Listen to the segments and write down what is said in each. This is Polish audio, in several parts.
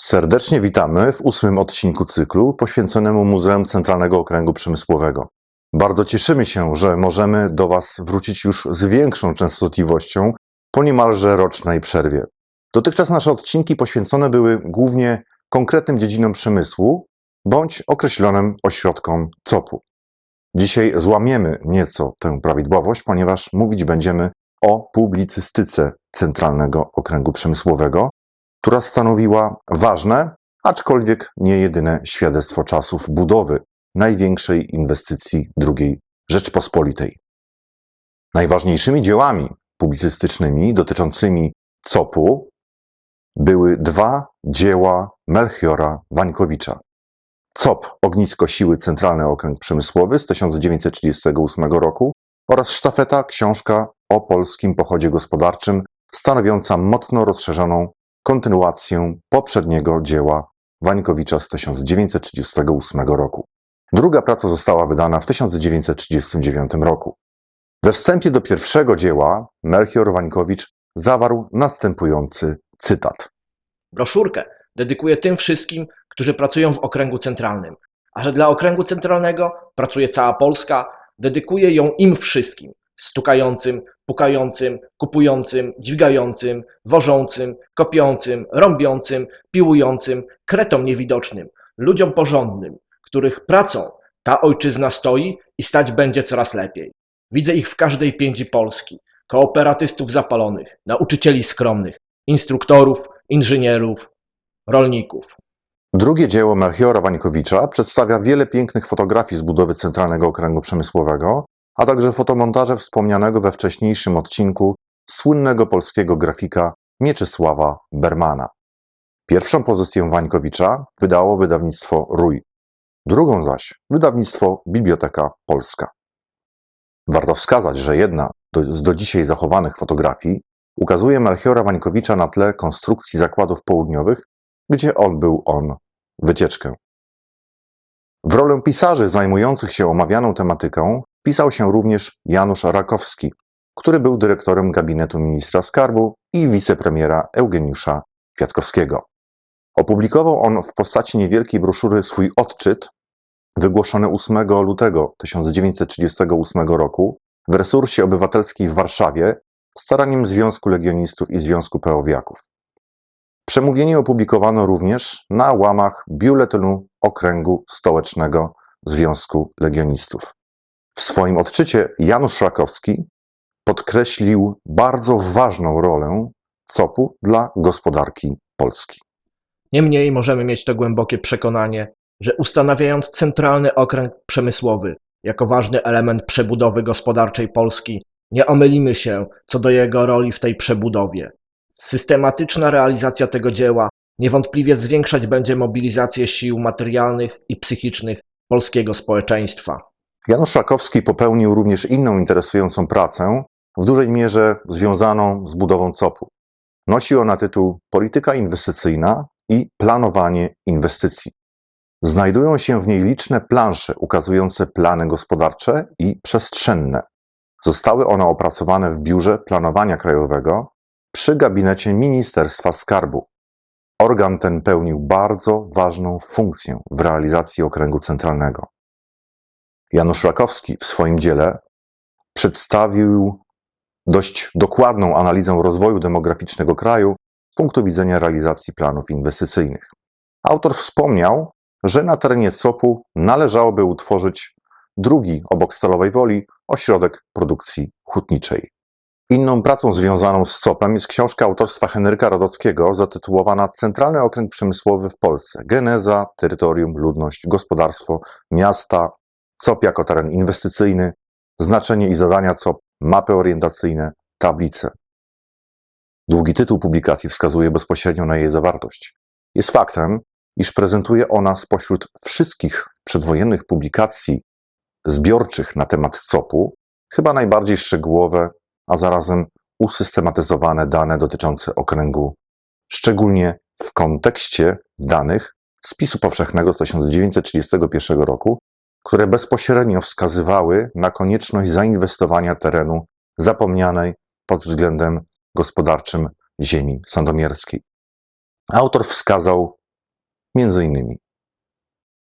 Serdecznie witamy w ósmym odcinku cyklu poświęconemu Muzeum Centralnego Okręgu Przemysłowego. Bardzo cieszymy się, że możemy do Was wrócić już z większą częstotliwością po niemalże rocznej przerwie. Dotychczas nasze odcinki poświęcone były głównie konkretnym dziedzinom przemysłu bądź określonym ośrodkom COP-u. Dzisiaj złamiemy nieco tę prawidłowość, ponieważ mówić będziemy o publicystyce Centralnego Okręgu Przemysłowego, która stanowiła ważne, aczkolwiek nie jedyne świadectwo czasów budowy największej inwestycji II Rzeczpospolitej. Najważniejszymi dziełami publicystycznymi dotyczącymi COP-u były dwa dzieła Melchiora Wańkowicza. COP Ognisko Siły Centralny Okręg Przemysłowy z 1938 roku oraz sztafeta książka o polskim pochodzie gospodarczym, stanowiąca mocno rozszerzoną kontynuację poprzedniego dzieła Wańkowicza z 1938 roku. Druga praca została wydana w 1939 roku. We wstępie do pierwszego dzieła Melchior Wańkowicz zawarł następujący cytat. Broszurkę dedykuję tym wszystkim, którzy pracują w okręgu centralnym. A że dla okręgu centralnego pracuje cała Polska, dedykuję ją im wszystkim stukającym, pukającym, kupującym, dźwigającym, wożącym, kopiącym, rąbiącym, piłującym, kretom niewidocznym, ludziom porządnym, których pracą ta ojczyzna stoi i stać będzie coraz lepiej. Widzę ich w każdej piędzi Polski, kooperatystów zapalonych, nauczycieli skromnych, instruktorów, inżynierów, rolników. Drugie dzieło Melchiora Wańkowicza przedstawia wiele pięknych fotografii z budowy Centralnego Okręgu Przemysłowego, a także fotomontaże wspomnianego we wcześniejszym odcinku słynnego polskiego grafika Mieczysława Bermana. Pierwszą pozycję Wańkowicza wydało wydawnictwo Rój, drugą zaś wydawnictwo Biblioteka Polska. Warto wskazać, że jedna z do dzisiaj zachowanych fotografii ukazuje Melchiora Wańkowicza na tle konstrukcji zakładów południowych, gdzie odbył on wycieczkę. W rolę pisarzy zajmujących się omawianą tematyką wpisał się również Janusz Rakowski, który był dyrektorem gabinetu ministra skarbu i wicepremiera Eugeniusza Kwiatkowskiego. Opublikował on w postaci niewielkiej broszury swój odczyt, wygłoszony 8 lutego 1938 roku w resursie obywatelskiej w Warszawie staraniem Związku Legionistów i Związku Peowiaków. Przemówienie opublikowano również na łamach Biuletynu Okręgu Stołecznego Związku Legionistów. W swoim odczycie Janusz Rakowski podkreślił bardzo ważną rolę COP-u dla gospodarki Polski. Niemniej możemy mieć to głębokie przekonanie, że ustanawiając centralny okręg przemysłowy jako ważny element przebudowy gospodarczej Polski, nie omylimy się co do jego roli w tej przebudowie. Systematyczna realizacja tego dzieła niewątpliwie zwiększać będzie mobilizację sił materialnych i psychicznych polskiego społeczeństwa. Janusz Rakowski popełnił również inną interesującą pracę, w dużej mierze związaną z budową COP-u. Nosi ona tytuł Polityka inwestycyjna i planowanie inwestycji. Znajdują się w niej liczne plansze ukazujące plany gospodarcze i przestrzenne. Zostały one opracowane w Biurze Planowania Krajowego przy gabinecie Ministerstwa Skarbu. Organ ten pełnił bardzo ważną funkcję w realizacji okręgu centralnego. Janusz Rakowski w swoim dziele przedstawił dość dokładną analizę rozwoju demograficznego kraju z punktu widzenia realizacji planów inwestycyjnych. Autor wspomniał, że na terenie COP-u należałoby utworzyć drugi obok Stalowej Woli ośrodek produkcji hutniczej. Inną pracą związaną z COP-em jest książka autorstwa Henryka Rodockiego zatytułowana Centralny Okręg Przemysłowy w Polsce. Geneza, terytorium, ludność, gospodarstwo, miasta, COP jako teren inwestycyjny, znaczenie i zadania COP, mapy orientacyjne, tablice. Długi tytuł publikacji wskazuje bezpośrednio na jej zawartość. Jest faktem, iż prezentuje ona spośród wszystkich przedwojennych publikacji zbiorczych na temat COP-u chyba najbardziej szczegółowe, a zarazem usystematyzowane dane dotyczące okręgu, szczególnie w kontekście danych spisu powszechnego z 1931 roku, które bezpośrednio wskazywały na konieczność zainwestowania terenu zapomnianej pod względem gospodarczym ziemi sandomierskiej. Autor wskazał innymi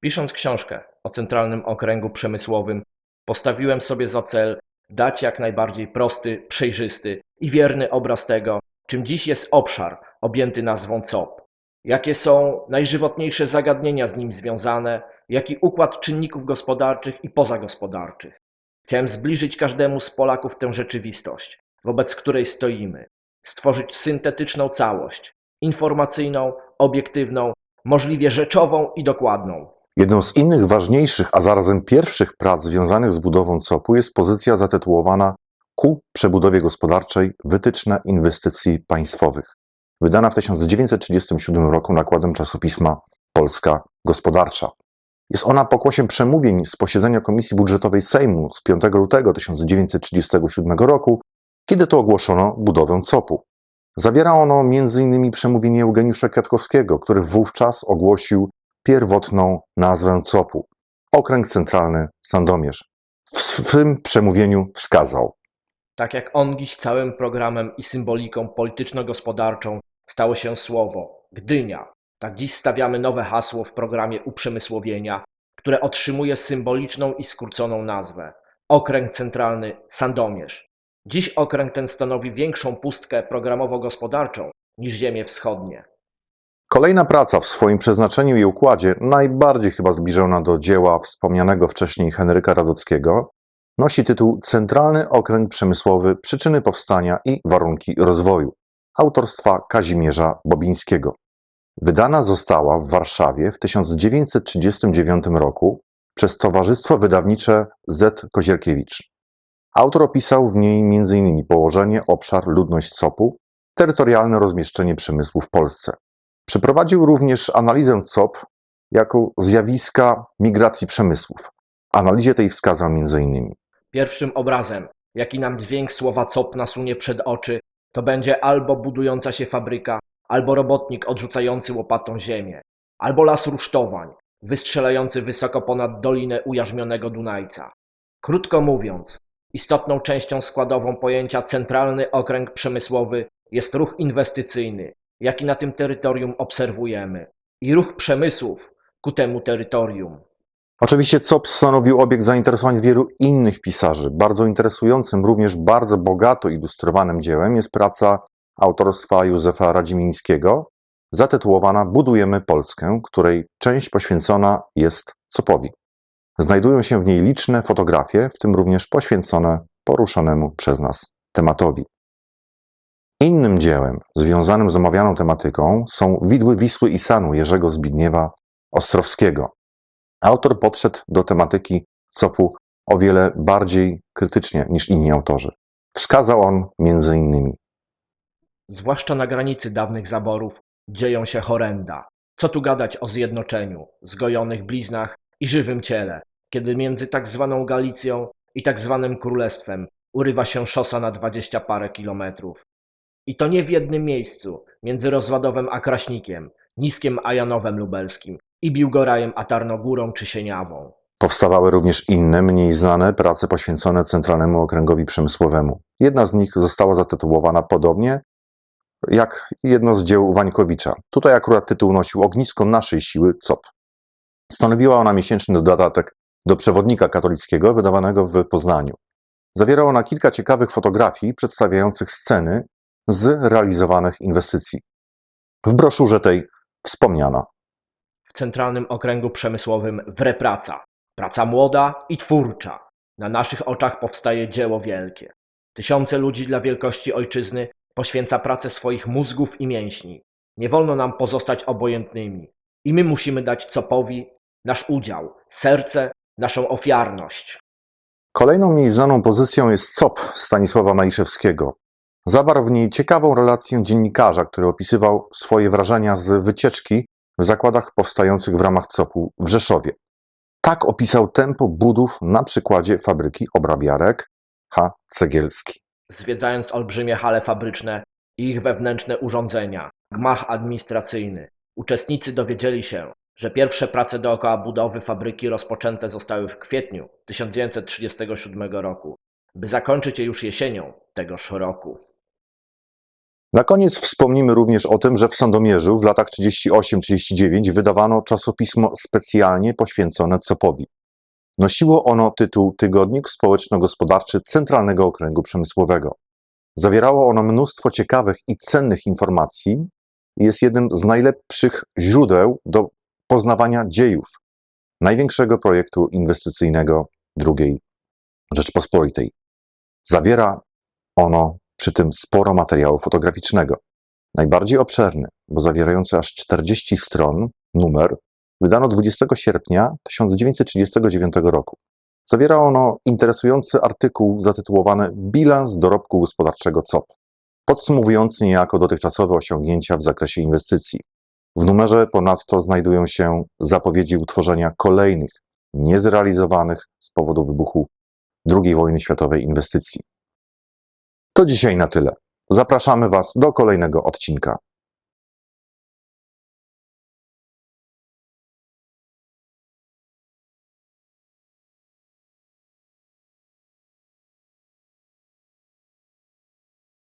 Pisząc książkę o Centralnym Okręgu Przemysłowym, postawiłem sobie za cel dać jak najbardziej prosty, przejrzysty i wierny obraz tego, czym dziś jest obszar objęty nazwą COP. Jakie są najżywotniejsze zagadnienia z nim związane, jaki układ czynników gospodarczych i pozagospodarczych. Chciałem zbliżyć każdemu z Polaków tę rzeczywistość, wobec której stoimy, stworzyć syntetyczną całość, informacyjną, obiektywną, możliwie rzeczową i dokładną. Jedną z innych ważniejszych, a zarazem pierwszych prac związanych z budową COP-u jest pozycja zatytułowana Ku przebudowie gospodarczej wytyczne inwestycji państwowych, wydana w 1937 roku nakładem czasopisma Polska Gospodarcza. Jest ona pokłosiem przemówień z posiedzenia Komisji Budżetowej Sejmu z 5 lutego 1937 roku, kiedy to ogłoszono budowę COP-u. Zawiera ono m.in. przemówienie Eugeniusza Kwiatkowskiego, który wówczas ogłosił pierwotną nazwę COP-u Okręg Centralny Sandomierz. W swym przemówieniu wskazał: Tak jak on dziś całym programem i symboliką polityczno-gospodarczą stało się słowo Gdynia, tak dziś stawiamy nowe hasło w programie uprzemysłowienia, które otrzymuje symboliczną i skróconą nazwę Okręg Centralny Sandomierz. Dziś okręg ten stanowi większą pustkę programowo-gospodarczą niż ziemie wschodnie. Kolejna praca w swoim przeznaczeniu i układzie, najbardziej chyba zbliżona do dzieła wspomnianego wcześniej Henryka Radockiego, nosi tytuł Centralny Okręg Przemysłowy Przyczyny Powstania i Warunki Rozwoju autorstwa Kazimierza Bobińskiego. Wydana została w Warszawie w 1939 roku przez Towarzystwo Wydawnicze Z. Kozielkiewicz. Autor opisał w niej m.in. położenie, obszar, ludność COP-u, terytorialne rozmieszczenie przemysłu w Polsce. Przeprowadził również analizę COP jako zjawiska migracji przemysłów. Analizie tej wskazał m.in. Pierwszym obrazem, jaki nam dźwięk słowa COP nasunie przed oczy, to będzie albo budująca się fabryka, albo robotnik odrzucający łopatą ziemię, albo las rusztowań, wystrzelający wysoko ponad dolinę ujarzmionego Dunajca. Krótko mówiąc, istotną częścią składową pojęcia centralny okręg przemysłowy jest ruch inwestycyjny, jaki na tym terytorium obserwujemy, i ruch przemysłów ku temu terytorium. Oczywiście COP stanowił obiekt zainteresowań wielu innych pisarzy. Bardzo interesującym, również bardzo bogato ilustrowanym dziełem jest praca autorstwa Józefa Radzimińskiego zatytułowana Budujemy Polskę, której część poświęcona jest COP-owi. Znajdują się w niej liczne fotografie, w tym również poświęcone poruszonemu przez nas tematowi. Innym dziełem związanym z omawianą tematyką są Widły Wisły i Sanu Jerzego Zbigniewa Ostrowskiego. Autor podszedł do tematyki COP-u o wiele bardziej krytycznie niż inni autorzy. Wskazał on między innymi Zwłaszcza na granicy dawnych zaborów dzieją się horenda. Co tu gadać o zjednoczeniu, zgojonych bliznach i żywym ciele, kiedy między tak zwaną Galicją i tak zwanym Królestwem urywa się szosa na dwadzieścia parę kilometrów. I to nie w jednym miejscu, między Rozwadowem a Kraśnikiem, Niskiem a Janowem Lubelskim i Biłgorajem a Tarnogórą czy Sieniawą. Powstawały również inne, mniej znane prace poświęcone Centralnemu Okręgowi Przemysłowemu. Jedna z nich została zatytułowana podobnie jak jedno z dzieł Wańkowicza. Tutaj akurat tytuł nosił Ognisko naszej siły COP. Stanowiła ona miesięczny dodatek do przewodnika katolickiego wydawanego w Poznaniu. Zawierała ona kilka ciekawych fotografii przedstawiających sceny z realizowanych inwestycji. W broszurze tej wspomniano W Centralnym Okręgu Przemysłowym wre praca. Praca młoda i twórcza. Na naszych oczach powstaje dzieło wielkie. Tysiące ludzi dla wielkości ojczyzny poświęca pracę swoich mózgów i mięśni. Nie wolno nam pozostać obojętnymi. I my musimy dać copowi nasz udział, serce, naszą ofiarność. Kolejną mniej znaną pozycją jest COP Stanisława Maliszewskiego. Zawarł w niej ciekawą relację dziennikarza, który opisywał swoje wrażenia z wycieczki w zakładach powstających w ramach COP-u w Rzeszowie. Tak opisał tempo budów na przykładzie fabryki obrabiarek H. Cegielski. Zwiedzając olbrzymie hale fabryczne i ich wewnętrzne urządzenia, gmach administracyjny, uczestnicy dowiedzieli się, że pierwsze prace dookoła budowy fabryki rozpoczęte zostały w kwietniu 1937 roku, by zakończyć je już jesienią tegoż roku. Na koniec wspomnimy również o tym, że w Sandomierzu w latach 38-39 wydawano czasopismo specjalnie poświęcone COP-owi. Nosiło ono tytuł Tygodnik Społeczno-Gospodarczy Centralnego Okręgu Przemysłowego. Zawierało ono mnóstwo ciekawych i cennych informacji i jest jednym z najlepszych źródeł do poznawania dziejów największego projektu inwestycyjnego II Rzeczpospolitej. Zawiera ono przy tym sporo materiału fotograficznego. Najbardziej obszerny, bo zawierający aż 40 stron, numer wydano 20 sierpnia 1939 roku. Zawiera ono interesujący artykuł zatytułowany Bilans dorobku gospodarczego COP, podsumowujący niejako dotychczasowe osiągnięcia w zakresie inwestycji. W numerze ponadto znajdują się zapowiedzi utworzenia kolejnych, niezrealizowanych z powodu wybuchu II wojny światowej inwestycji. To dzisiaj na tyle. Zapraszamy Was do kolejnego odcinka.